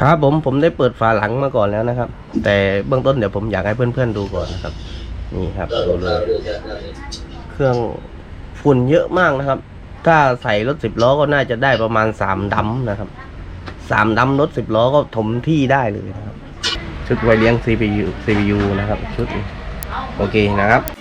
ครับผมผมได้เปิดฝาหลังมาก่อนแล้วนะครับ แต่เบื้องต้นเดี๋ยวผมอยากให้เพื่อนๆดูก่อนนะครับ นี่ครับดูเลยเครื่องฝุ่นเยอะมากนะครับ ถ้าใส่รถสิบล้อก็น่าจะได้ประมาณสามดัมนะครับสามดัมรถสิบล้อก็ถมที่ได้เลยนะครับ ชุดไวเลี้ยง CPU CPU นะครับ ชุดโอเคนะครับ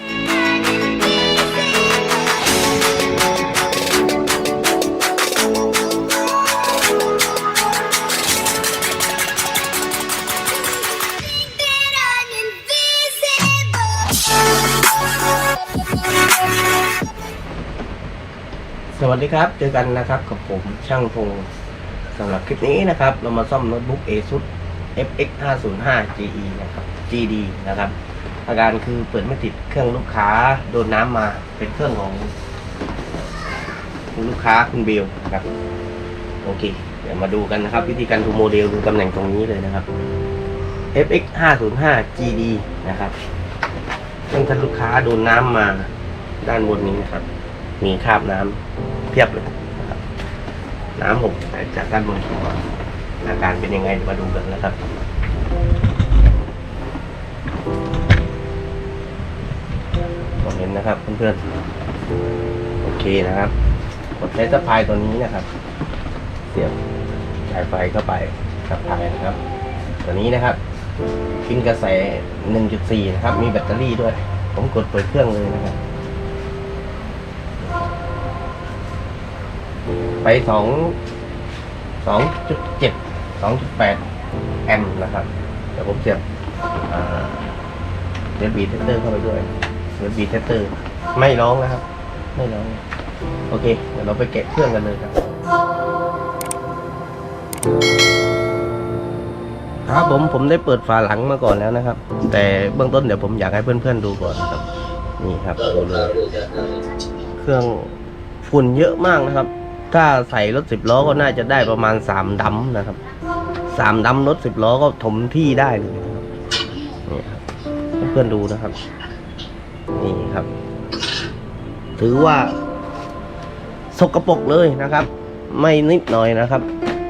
วัสดีครับ เจอกันนะครับกับผมช่างพงสำหรับคลิปนี้นะครับ เรามาซ่อมโน้ตบุ๊ก ASUS FX 505 GE นะครับ GD นะครับ อาการคือเปิดไม่ติดเครื่องลูกค้าโดนน้ำมาเป็นเครื่องของคุณลูกค้าคุณเบลนะครับ โอเค เดี๋ยวมาดูกันนะครับ วิธีการดูโมเดลดูตำแหน่งตรงนี้เลยนะครับ FX 505 GD นะครับเครื่องท่านลูกค้าโดนน้ำมาด้านบนนี้นะครับ มีคราบน้ำเพียบเลยนะครับน้ำหกจากด้านบนขึ้นมาอาการเป็นยังไงมาดูกันนะครับผมเห็นนะครับเพื่อนๆโอเคนะครับกดใช้สะพายตัวนี้นะครับ เสียบสายไฟเข้าไปสะพายนะครับ ตัวนี้นะครับพินกระแส 1.4 นะครับ มีแบตเตอรี่ด้วย ผมกดเปิดเครื่องเลยนะครับ ไปสองสองจุดเจ็ดสองจุดแปดแอมป์นะครับ เดี๋ยวผมเสียบอ่า USB tester เข้าไปด้วย USB tester ไม่ร้องนะครับ ไม่ร้อง โอเค เดี๋ยวเราไปแกะเครื่องกันเลยครับ ครับผมผมได้เปิดฝาหลังมาก่อนแล้วนะครับ แต่เบื้องต้นเดี๋ยวผมอยากให้เพื่อนๆดูก่อนนะครับ นี่ครับดูเลยเครื่องฝุ่นเยอะมากนะครับ ถ้าใส่รถสิบล้อก็น่าจะได้ประมาณสามดัมนะครับสามดัมรถสิบล้อก็ถมที่ได้เลยนะครับนี่ครับให้เพื่อนดูนะครับ นี่ครับ ถือว่า สกปรกเลยนะครับ ไม่นิดหน่อยนะครับ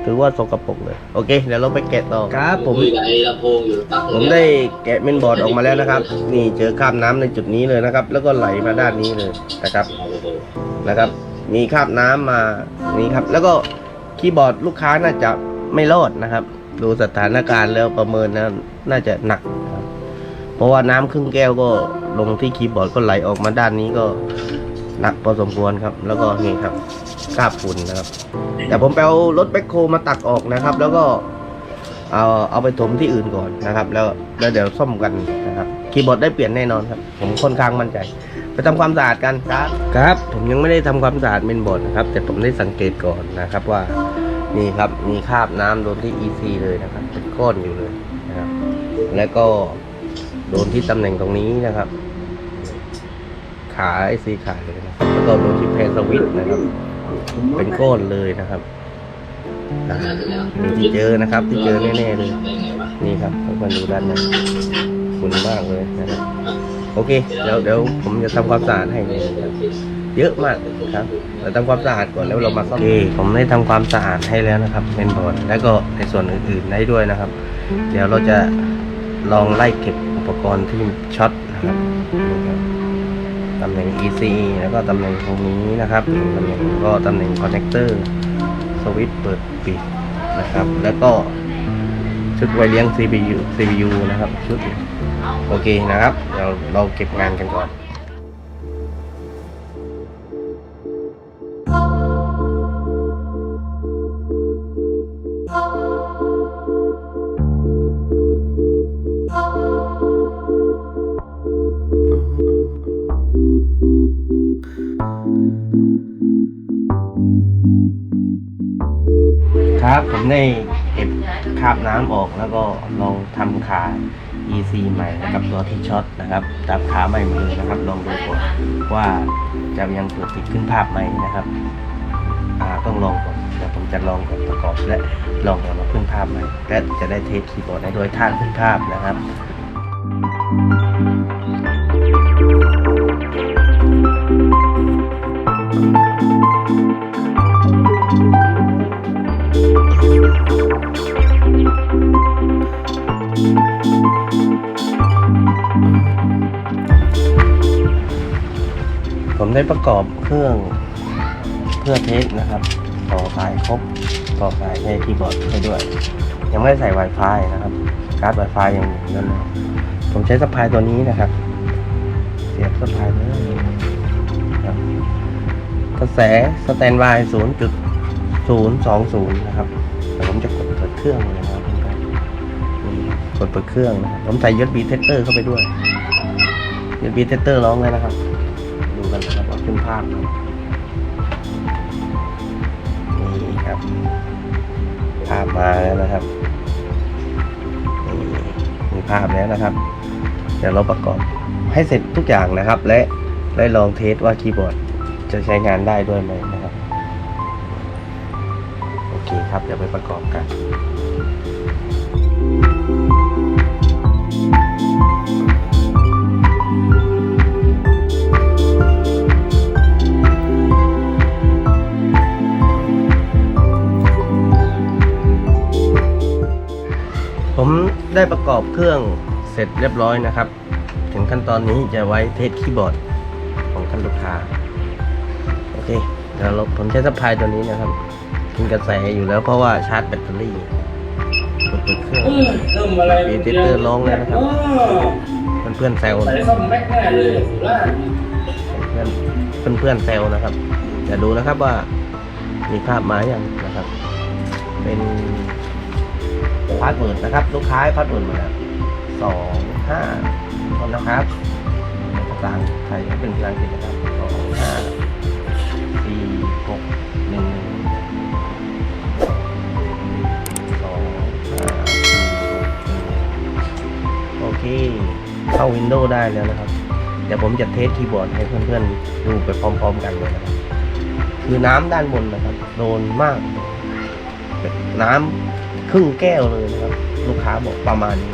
ถือว่าสกปรกเลย โอเค เดี๋ยวเราไปแกะต่อครับ ผมคุยกับไอ้ลำโพงอยู่ตั้งผมได้แกะเมนบอร์ดออกมาแล้วนะครับ นี่เจอคราบน้ำในจุดนี้เลยนะครับ แล้วก็ไหลมาด้านนี้เลยนะครับนะครับ มีคราบน้ำมานี่ครับ แล้วก็คีย์บอร์ดลูกค้าน่าจะไม่รอดนะครับ ดูสถานการณ์แล้วประเมินนะน่าจะหนักครับ เพราะว่าน้ำครึ่งแก้วก็ลงที่คีย์บอร์ดก็ไหลออกมาด้านนี้ก็หนักพอสมควรครับ แล้วก็นี่ครับคราบฝุ่นนะครับ แต่ผมไปเอารถแบ็คโคมาตักออกนะครับ แล้วก็ เอาเอาไปถมที่อื่นก่อนนะครับ แล้วแล้วเดี๋ยวซ่อมกันนะครับคีย์บอร์ดได้เปลี่ยนแน่นอนครับ ผมค่อนข้างมั่นใจไปทำความสะอาดกันครับครับ ผมยังไม่ได้ทำความสะอาดเมนบอร์ดนะครับ แต่ผมได้สังเกตก่อนนะครับว่านี่ครับมีคราบน้ำโดนที่ EC เลยนะครับเป็นก้อนอยู่เลยนะครับแล้วก็โดนที่ตำแหน่งตรงนี้นะครับ ขาไอซีขาดเลยนะครับแล้วก็โดนที่เพนสวิตช์นะครับ เป็นก้อนเลยนะครับ อ่านี่ที่เจอนะครับที่เจอแน่ๆเลยนี่ครับทุกคนดูด้านในฝุ่นมากเลยนะครับโอเคเดี๋ยวเดี๋ยวผมจะทำความสะอาดให้เลยครับเยอะมากครับเราทำความสะอาดก่อนแล้วเรามาซ่อมโอเคผมได้ทำความสะอาดให้แล้วนะครับเมนบอร์ดแล้วก็ในส่วนอื่นๆได้ด้วยนะครับ เดี๋ยวเราจะลองไล่เก็บอุปกรณ์ที่ช็อตนะครับตำแหน่ง ECE แล้วก็ตำแหน่งตรงนี้นะครับตำแหน่งก็ตำแหน่งคอนเนคเตอร์ วิตช์เปิดปิดนะครับ แล้วก็ชุดไวเลี้ยง CPU CPU นะครับ ชุด โอเคนะครับ เราเราเก็บงานกันก่อน ครับ ผมได้เก็บคราบน้ำออกแล้วก็ลองทำขา EC ใหม่นะครับตัวที่ช็อตนะครับตับขาใหม่มดเลยนะครับ ลองดูก่อนว่าจะยังเกิดติดขึ้นภาพไหมนะครับอ่าต้องลองก่อนเดี๋ยวผมจะลองก่อนประกอบและลองเอามาขึ้นภาพใหม่และจะได้เทสคีย์บอร์ดได้โดยท่านขึ้นภาพนะครับเได้ประกอบเครื่องเพื่อเทสนะครับ ต่อสายครบต่อสายในคีย์บอร์ดให้ด้วย ยังไม่ได้ใส่ Wi-Fi นะครับ การ์ด Wi-Fi ยังอยู่นั่นผมใช้สปายตัวนี้นะครับ เสียบสปายเลยครับกระแสสแตนบาย0.020 นะครับแต่ผมจะกดเปิดเครื่องเลยนะครับกดเปิดเครื่องนะครับผมใส่ USB tester เข้าไปด้วย USB tester ร้องเลยนะครับ ดูกันนะครับ ขึ้นภาพนี่ครับ ภาพมาแล้วนะครับนี่มีภาพแล้วนะครับ เดี๋ยวเราประกอบให้เสร็จทุกอย่างนะครับ และได้ลองเทสว่าคีย์บอร์ดจะใช้งานได้ด้วยไหมนะครับ โอเคครับ เดี๋ยวไปประกอบกัน อบเครื่องเสร็จเรียบร้อยนะครับ ถึงขั้นตอนนี้จะไว้เทสคีย์บอร์ดของท่านลูกค้าโอเคเดี๋ยวเราผมใช้สะพายตัวนี้นะครับกินกระแสอยู่แล้วเพราะว่าชาร์จแบตเตอรี่กดเปิดเครื่องเออเริ่มอะไรมีเทสเตอร์ร้องแล้วนะครับเพื่อนๆแซวใส่นะซ่อมแม็กแน่เลยสุราษฎร์เพื่อนเพื่อนๆแซวนะครับจะดูนะครับว่ามีภาพมาอย่างนะครับ เป็น พาสเวิร์ดนะครับ ลูกค้าพาสเวิร์ดมาสองห้าคนนะครับภาษาไทยเป็นภาษาอังกฤษนะครับสองห้าสี่หกหนึ่งสองห้าสี่หกโอเค เข้า Windows ได้แล้วนะครับ เดี๋ยวผมจะเทสคีย์บอร์ดให้เพื่อนๆ ดูไปพร้อมๆกันเลยนะครับ คือน้ำด้านบนนะครับ โดนมาก น้ำ ครึ่งแก้วเลยนะครับ ลูกค้าบอกประมาณนี้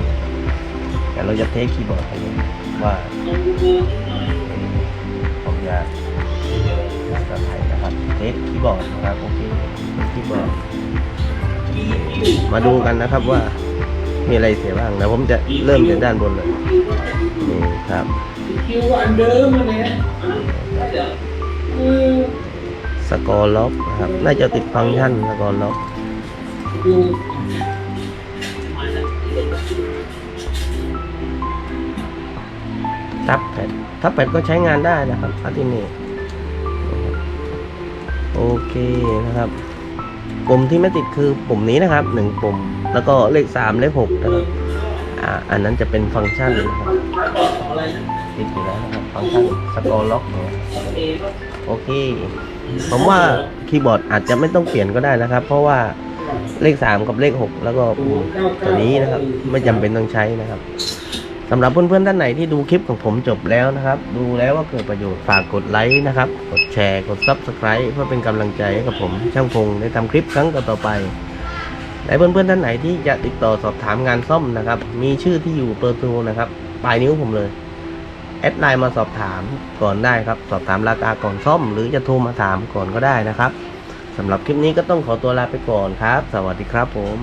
แต่เราจะเทสคีย์บอร์ดให้ดูว่าผมจะภาษาไทยนะครับ เทสคีย์บอร์ดนะครับโอเคคีย์บอร์ดมาดูกันนะครับว่ามีอะไรเสียบ้างแล้วผมจะเริ่มจากด้านบนเลยนี่ครับคิวอันเดิมเนี่ยสกอร์ล็อกนะครับ น่าจะติดฟังก์ชันสกอร์ล็อก ดูทับแพดทับแพดก็ใช้งานได้นะครับอาที่นี่โอเคนะครับ ปุ่มที่ไม่ติดคือปุ่มนี้นะครับหนึ่งปุ่ม แล้วก็เลขสามเลขหกนะครับอ่าอันนั้นจะเป็นฟังก์ชันนะครับติดอยู่แล้วนะครับฟังก์ชันสกอร์ล็อกโอเค ผมว่าคีย์บอร์ดอาจจะไม่ต้องเปลี่ยนก็ได้นะครับ เพราะว่า เลขสามกับเลขหกแล้วก็ปุ่มตัวนี้นะครับ ไม่จำเป็นต้องใช้นะครับสำหรับเพื่อนๆท่านไหนที่ดูคลิปของผมจบแล้วนะครับ ดูแล้วว่าเกิดประโยชน์ฝากกดไลค์นะครับ กดแชร์กด Subscribe เพื่อเป็นกำลังใจให้กับผมช่างพงได้ทำคลิปครั้งต่อไปและเพื่อนๆท่านไหนที่จะติดต่อสอบถามงานซ่อมนะครับ มีชื่อที่อยู่เบอร์โทรนะครับปลายนิ้วผมเลยแอดไลน์มาสอบถามก่อนได้ครับ สอบถามราคาก่อนซ่อม หรือจะโทรมาถามก่อนก็ได้นะครับ สำหรับคลิปนี้ก็ต้องขอตัวลาไปก่อนครับ สวัสดีครับผม